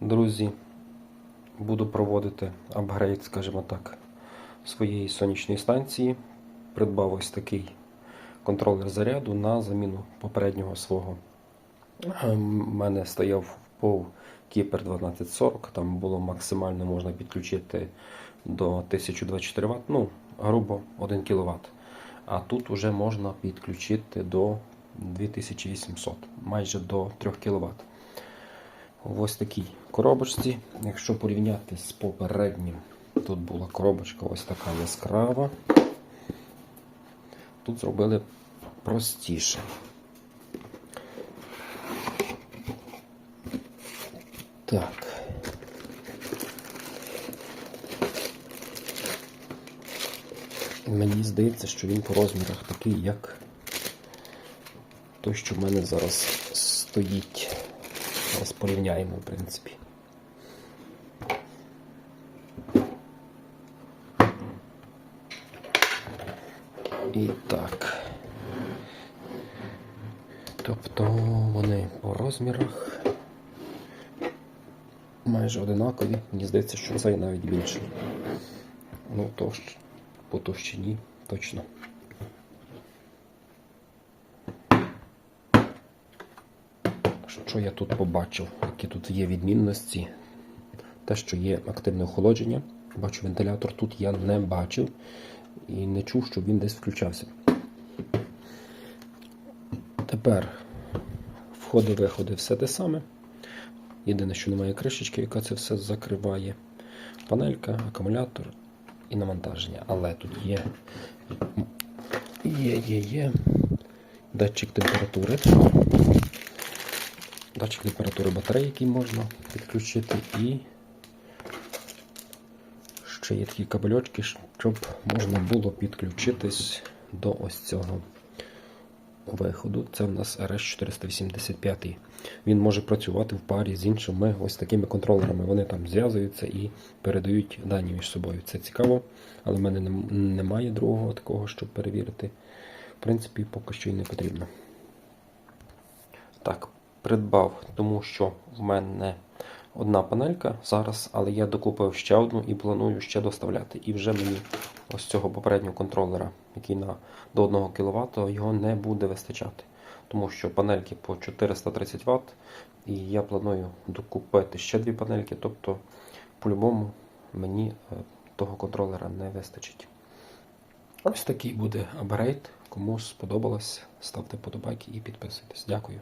друзі, буду проводити апгрейд, скажімо так, своєї сонячної станції. Придбав ось такий контролер заряду на заміну попереднього свого. У мене стояв POW Keeper 1240, там було максимально можна підключити до 1024 Вт, ну, грубо 1 кВт. А тут вже можна підключити до 2800, майже до 3 кВт. В ось такій коробочці. Якщо порівняти з попереднім, тут була коробочка ось така яскрава. Тут зробили простіше. Так. Мені здається, що він по розмірах такий, як той, що в мене зараз стоїть. Зараз порівняємо, в принципі. І так. Тобто вони по розмірах майже одинакові. Мені здається, що цей навіть більший. Ну, тож, по товщині точно. Що я тут побачив? Які тут є відмінності? Те, що є активне охолодження. Бачу, вентилятор тут я не бачив і не чув, щоб він десь включався. Тепер входи-виходи все те саме. Єдине, що немає кришечки, яка це все закриває. Панелька, акумулятор і навантаження. Але тут є, є, є, є датчик температури. Датчик температури батареї, який можна підключити, і ще є такі кабельочки, щоб можна було підключитись до ось цього виходу. Це в нас RS485. Він може працювати в парі з іншими ось такими контролерами. Вони там зв'язуються і передають дані між собою. Це цікаво, але в мене немає другого такого, щоб перевірити. В принципі, поки що й не потрібно. Так, придбав, тому що в мене одна панелька зараз, але я докупив ще одну і планую ще доставляти. І вже мені ось цього попереднього контролера, який на до 1 кВт, його не буде вистачати. Тому що панельки по 430 Вт, і я планую докупити ще дві панельки, тобто, по-любому, мені е, того контролера не вистачить. Ось такий буде апгрейд. Кому сподобалось, ставте подобайки і підписуйтесь. Дякую.